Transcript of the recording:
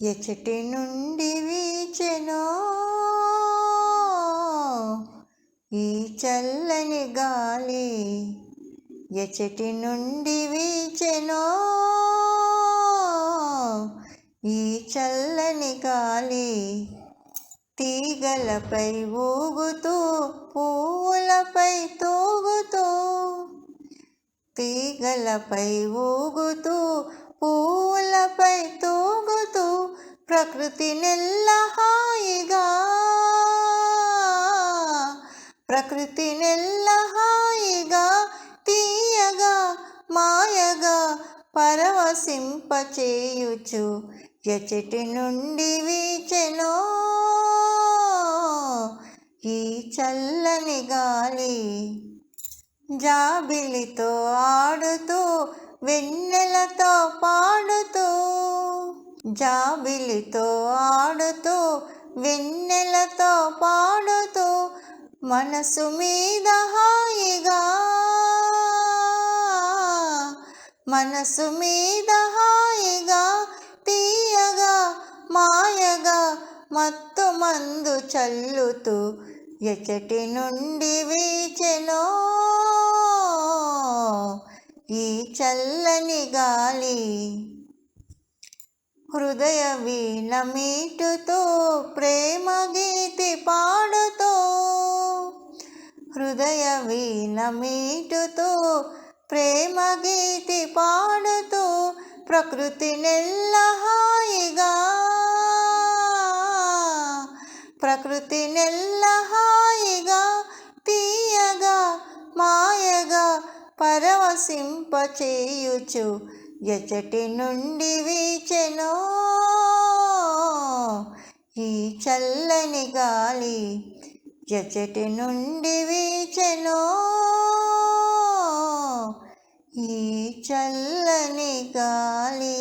ఎచటి నుండి వీచెనో ఈ చల్లని గాలి ఎచటి నుండి వీచెనో ఈ చల్లని గాలి తీగలపై ఊగుతూ పువ్వులపై తూగుతూ తీగలపై ఊగుతూ పువ్వులపై తూగుతూ ప్రకృతి నెల్ల హాయిగా. ప్రకృతి నెల్ల హాయిగా తీయగా మాయగా పరవశింపచేయుచు ఎచటి నుండి వీచెనో. ఈ చల్లని గాలి జాబిలితో ఆడుతూ వెన్నెలతో పాడుతూ జాబిలితో ఆడుతూ వెన్నెలతో పాడుతూ మనసు మీద హాయిగా మనసు మీద హాయిగా తీయగా మాయగా మత్తు మందు చల్లుతూ ఎచటి నుండి వీచెనో. ఈ చల్లని గాలి హృదయ వీణమీటుతో ప్రేమ గీతి పాడుతో. హృదయ వీణమీటుతో ప్రేమ గీతి పాడుతూ ప్రకృతి నెల్ల హాయిగా. ప్రకృతి నెల్ల హాయిగా తీయగా మాయగా పరవశింపచేయుచు. ఎచటి నుండి వీచెనో ఈ చల్లని గాలి జచటి నుండి వీచెనో ఈ చల్లని గాలి.